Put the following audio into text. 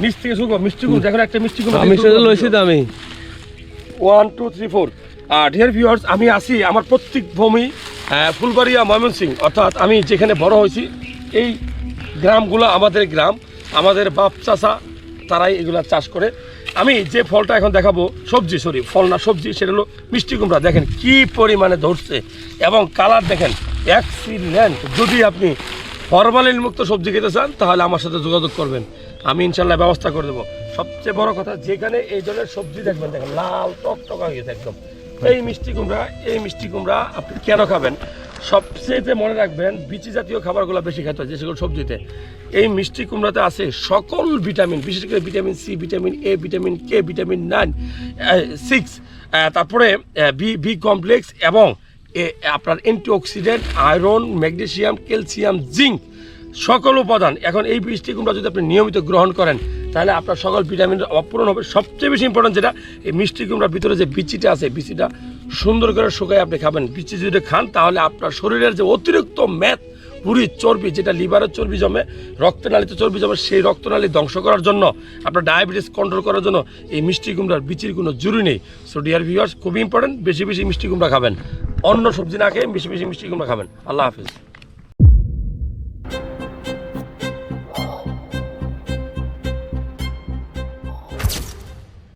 নিচ থেকে শুরু করো, মিষ্টি কুমড়া দেখো একটা মিষ্টি কুমড়া আমি সেটা লইছি তো আমি one two three four dear viewers আমি আছি আমার প্রত্যেক ভূমি ফুলবাড়িয়া ময়মনসিং অর্থাৎ আমি যেখানে বড় হয়েছি এই গ্রামগুলো আমাদের গ্রাম আমাদের বাপ চাষা তারাই এগুলা চাষ করে। আমি যে ফলটা এখন দেখাবো সবজি সরি ফল না সবজি সেটা হলো মিষ্টি কুমড়া। দেখেন কি পরিমাণে ধরছে এবং কালার দেখেন এক্সিলেন্ট যদি আপনি ফরমালিন মুক্ত সবজি খেতে চান, তাহলে আমার সাথে যোগাযোগ করবেন। আমি ইনশাল্লাহ ব্যবস্থা করে দেবো। সবচেয়ে বড় কথা, যেখানে এই ধরনের সবজি দেখবেন, দেখেন, লাল, টকটক হয়ে গেছে একদম। এই মিষ্টি কুমড়া, এই মিষ্টি কুমড়া আপনি কেন খাবেন? সবচেয়ে মনে রাখবেন, বিচি জাতীয় খাবারগুলো বেশি খেতে হয়, যে সেগুলো সবজিতে। এই মিষ্টি কুমড়াতে আছে সকল ভিটামিন, বিশেষ করে vitamin C, vitamin A, vitamin K, vitamin nine six তারপরে বি বি কমপ্লেক্স এবং আপনার antioxidant iron magnesium calcium zinc সকল উপাদান। এখন এই বৃষ্টি কুমড়া যদি আপনি নিয়মিত গ্রহণ করেন, তাহলে আপনার সকল ভিটামিনের অভাব পূরণ হবে। সবচেয়ে বেশি ইম্পর্টেন্ট যেটা, এই মিষ্টি কুমড়ার ভিতরে যে বিচিটা আছে, বিচিটা সুন্দর করে শুকায় আপনি খাবেন। বিচি যদি খান, তাহলে আপনার শরীরের যে অতিরিক্ত ম্যাথ পুরি, চর্বি, যেটা লিভারের চর্বি জমে, রক্তনালীতে চর্বি জমে, সেই রক্তনালী ধ্বংস করার জন্য, আপনার ডায়াবেটিস কন্ট্রোল করার জন্য, এই মিষ্টি কুমড়ার বিচির কোনো জরুরি নেই। সো ডিয়ার ভিউয়ার্স খুবই ইম্পর্টেন্ট বেশি বেশি মিষ্টি কুমড়া খাবেন। অন্য সবজি না খেয়ে বেশি বেশি মিষ্টি কুমড়া খাবেন। আল্লাহ হাফিজ।